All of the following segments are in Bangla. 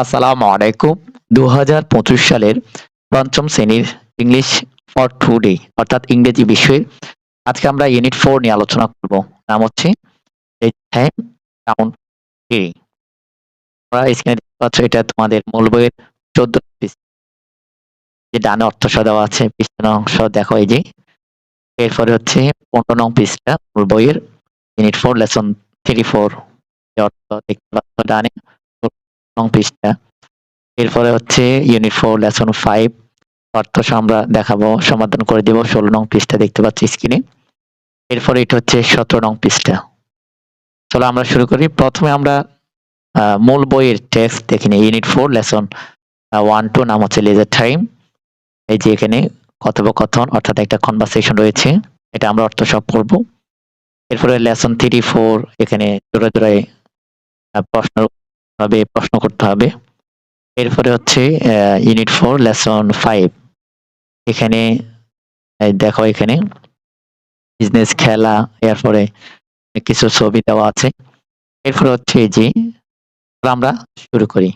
আসসালামু আলাইকুম। দু হাজার পঁচিশ সালের পঞ্চম শ্রেণির ইংলিশ ফর টুডে অর্থাৎ ইংরেজি বিষয়ের আজকে আমরা ইউনিট ফোর নিয়ে আলোচনা করব। নাম হচ্ছে পাচ্ছ, এটা তোমাদের মূল বইয়ের চোদ্দ যে ডানে অর্থ দেওয়া আছে পৃষ্ঠা অংশ দেখো এই যে। এরপরে হচ্ছে পনেরো নং পৃষ্ঠা মূল বইয়ের unit four lesson three four অর্থ দেখতে পাচ্ছ ডানে। নং পৃষ্ঠা এরপরে হচ্ছে ইউনিট ফোর লেসন ফাইভ অর্থ আমরা দেখাবো সমাধান করে দেব ষোলো নং পৃষ্ঠা দেখতে পাচ্ছি স্ক্রিনে এরপরে এটা হচ্ছে সতেরো নং পৃষ্ঠা চলো আমরা শুরু করি। প্রথমে আমরা মূল বইয়ের টেক্সট দেখি unit four lesson one two নাম হচ্ছে লেজার টাইম এই যে এখানে কথোপকথন অর্থাৎ একটা কনভারসেশন রয়েছে। এটা আমরা অর্থ সব পড়ব। এরপরে লেসন থ্রি ফোর এখানে জোড়া জোড়ায় আহ, প্রশ্ন হবে প্রশ্ন করতে হবে। এরপরে হচ্ছে ইউনিট ফোর লেসন ফাইভ এখানে দেখো এখানে বিজনেস খেলা, এরপরে কিছু ছবি দেওয়া আছে। এরপরে হচ্ছে যে আমরা শুরু করি।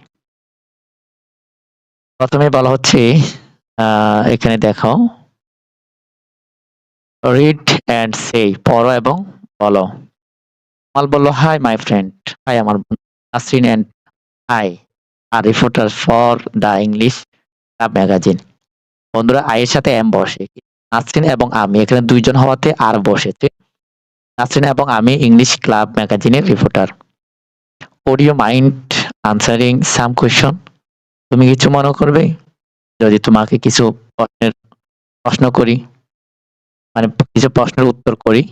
প্রথমে বলা হচ্ছে এখানে দেখো রিড অ্যান্ড সে পড়ো এবং বলো। মাল বলল হাই মাই ফ্রেন্ড হাই আমার Nasrin and I are reporter for the English club magazine বন্ধুরা আয়ের সাথে এম বসে। নাসরিন এবং আমি, এখানে দুইজন হওয়াতে আর বসেছে। নাসরিন এবং আমি ইংলিশ ক্লাব ম্যাগাজিনের reporter do you mind answering some question তুমি কিছু মনে করবে? যদি তোমাকে কিছু প্রশ্নের প্রশ্ন করি মানে কিছু প্রশ্নের উত্তর করি।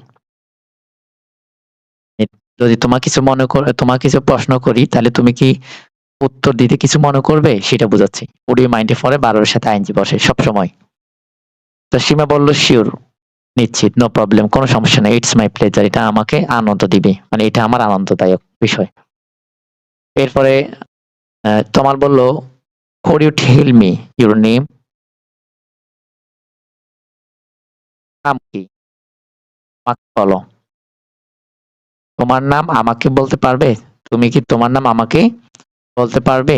যদি তোমার কিছু মনে কর, তোমার কিছু প্রশ্ন করি, তাহলে তুমি কি উত্তর দিতে কিছু মনে করবে? সেটা বোঝাচ্ছি। অডিও মাইন্ডে পরে বারোর সাথে আইনজি বসে সব সময় তো সীমা বলল শিওর নিশ্চিত নো প্রবলেম কোনো সমস্যা নেই ইটস মাই প্লেজার এটা আমাকে আনন্দ দিবে। মানে এটা আমার আনন্দদায়ক বিষয়। এরপরে তোমার বলল could you tell me your name নাম বলো। তোমার নাম আমাকে বলতে পারবে? তুমি কি তোমার নাম আমাকে বলতে পারবে?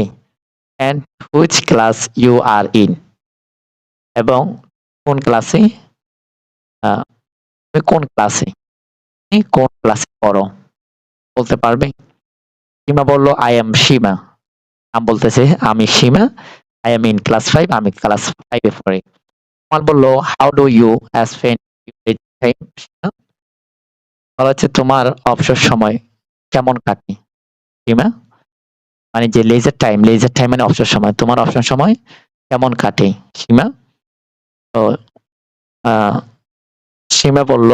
And which class you are in এবং কোন ক্লাসে তুমি কোন ক্লাসে কোন ক্লাসে পড়ো? বলতে পারবে? সীমা বলল আই এম সীমা। নাম বলতেছে, আমি Seema. I am in class five আমি ক্লাস ফাইভে পড়ি। আমার বলল how do you spend time বলা হচ্ছে তোমার অবসর সময় কেমন কাটে? সীমা মানে যে লেজার টাইম লেজার টাইম মানে অবসর সময়, তোমার অবসর সময় কেমন কাটে? সীমা তো সীমা বলল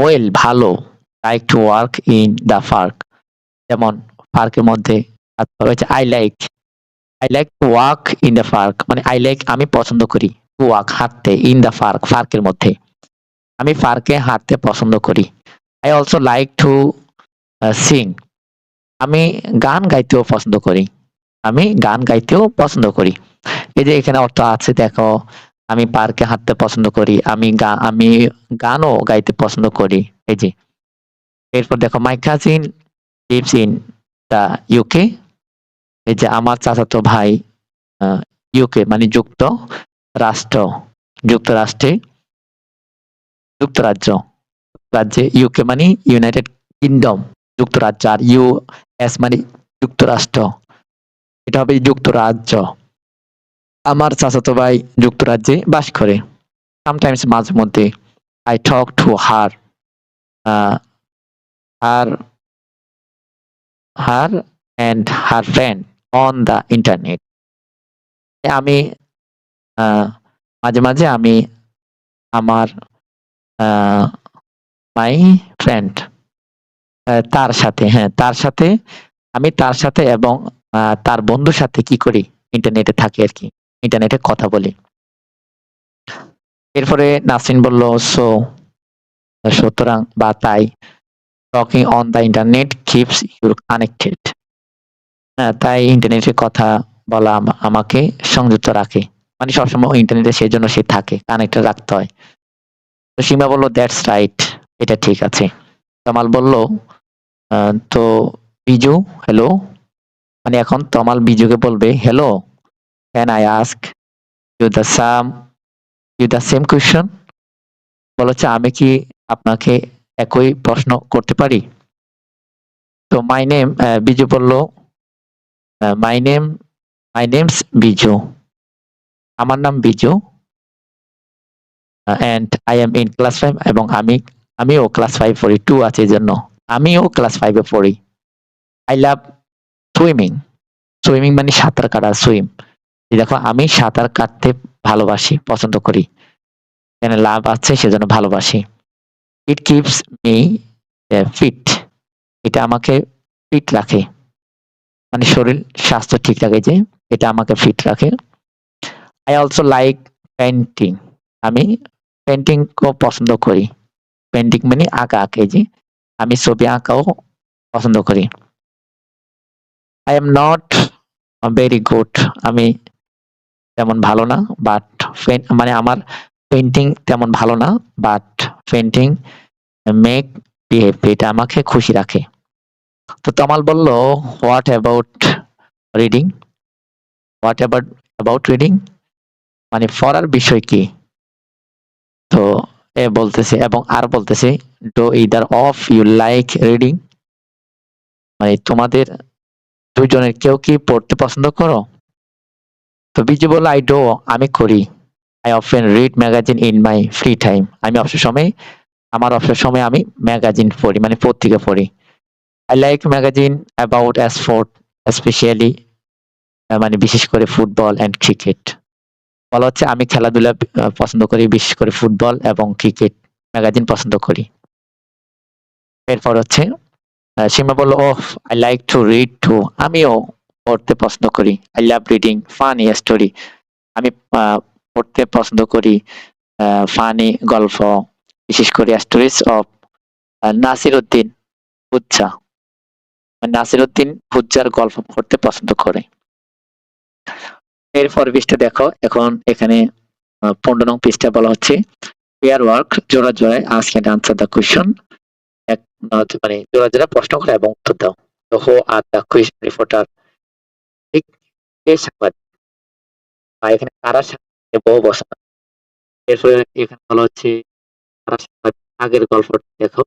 ওয়েল ভালো like to work in the park যেমন পার্কের মধ্যে I like I like to work in the park মানে আই লাইক আমি পছন্দ করি টু ওয়াক হাঁটতে ইন দ্য পার্ক পার্কের মধ্যে। আমি পার্কে হাঁটতে পছন্দ করি। I also like to sing আমি গান গাইতেও পছন্দ করি। আমি গান গাইতেও পছন্দ করি। এই যে এখানে অর্থ আছে, দেখো, আমি পার্কে হাঁটতে পছন্দ করি, আমি আমি গানও গাইতে পছন্দ করি। এই যে, এরপর দেখো my cousin lives in the UK এই যে আমার চাচাতো ভাই ইউকে মানে যুক্ত রাষ্ট্র, যুক্তরাষ্ট্রে। যুক্তরাজ্য। রাজ্যে ইউকে মানে ইউনাইটেড কিংডম যুক্তরাজ্য আর ইউ এস মানে যুক্তরাষ্ট্র। এটা হবে যুক্তরাজ্য। আমার চাচাতো ভাই যুক্তরাজ্যে বাস করে। সামটাইমস মাঝে মধ্যে I talk to her her her and her friend on the internet আমি মাঝে মাঝে আমি আমার মাই ফ্রেন্ড তার সাথে হ্যাঁ তার সাথে, আমি তার সাথে এবং তার বন্ধুর সাথে কি করি? ইন্টারনেটে থাকি আর কি ইন্টারনেটে কথা বলি। এরপরে নাসরিন বলল সো সুতরাং বা তাই talking on the internet keeps your connected হ্যাঁ তাই ইন্টারনেটে কথা বলা আমাকে সংযুক্ত রাখে। মানে সবসময় ইন্টারনেটে সেই জন্য সে থাকে কানেক্টেড রাখতে হয়। তো সীমা বলল দ্যাটস রাইট এটা ঠিক আছে। তমাল বলল তো বিজু হ্যালো মানে এখন তমাল বিজুকে বলবে hello can I ask you the some you the same question বলেছে আমি কি আপনাকে একই প্রশ্ন করতে পারি? তো মাই নেম বিজু বলল my name my name's Biju. আমার নাম Biju. And I am in class five এবং আমি, আমিও ক্লাস ফাইভ পড়ি টু আছে এই জন্য আমিও ক্লাস ফাইভে পড়ি। আই লাভ সুইমিং সুইমিং মানে সাঁতার কাটা সুইম দেখো, আমি সাঁতার কাটতে ভালোবাসি, পছন্দ করি। এখানে লাভ আছে, সেজন্য ভালোবাসি। ইট কিপস মি ফিট এটা আমাকে ফিট রাখে। মানে শরীর, স্বাস্থ্য ঠিক রাখে যে, এটা আমাকে ফিট রাখে। আই অলসো লাইক পেন্টিং আমি পেন্টিং কেও পছন্দ করি। পেন্টিং মানে আঁকা, আঁকে যে আমি ছবি আঁকাও পছন্দ করি। I am not very good আমি তেমন ভালো না বাট মানে আমার পেন্টিং তেমন ভালো না বাট পেন্টিং মেক বিহেভ এটা আমাকে খুশি রাখে। তো তমাল বলল what about reading what about about reading মানে পড়ার বিষয় কি? তো এ বলতেছে এবং আর বলতেছে do either of you like reading মানে তোমাদের দুজনের কেউ কি পড়তে পছন্দ করো? তো বিজু বলল আই ডো আমি করি। I often read magazine in my free time আমি অবসর সময়, আমার অবসর সময় আমি ম্যাগাজিন পড়ি মানে পত্রিকা পড়ি। I like magazine about sport specially মানে বিশেষ করে ফুটবল অ্যান্ড ক্রিকেট বলা হচ্ছে আমি খেলাধুলা পছন্দ করি, বিশেষ করে ফুটবল এবং ক্রিকেট ম্যাগাজিন পছন্দ করি। এরপর হচ্ছে সীমা বলল ও I like to read too আমিও পড়তে পছন্দ করি। I love reading funny story আমি পড়তে পছন্দ করি ফানি গল্প, বিশেষ করে stories of Nasir Uddin Hodja Nasir Uddin হুজ্জার গল্প পড়তে পছন্দ করে। এরপর পৃষ্ঠা দেখো। এখন এখানে পনেরো নং পৃষ্ঠা বলা হচ্ছে পেয়ার ওয়ার্ক জোড়া জোড়ায় আজ আনসার দ্য কোয়েশন এক মানে জোড়া জোড়া প্রশ্ন করো এবং উত্তর দাও। তো হো আর দ্য কোয়েশন রিপোর্টার ঠিক, কে সাংবাদিক? বা এখানে কারা সাংবাদিক? বহু বসানো এরপরে এখানে বলা হচ্ছে, কারা সাংবাদিক? আগের গল্পটা দেখো।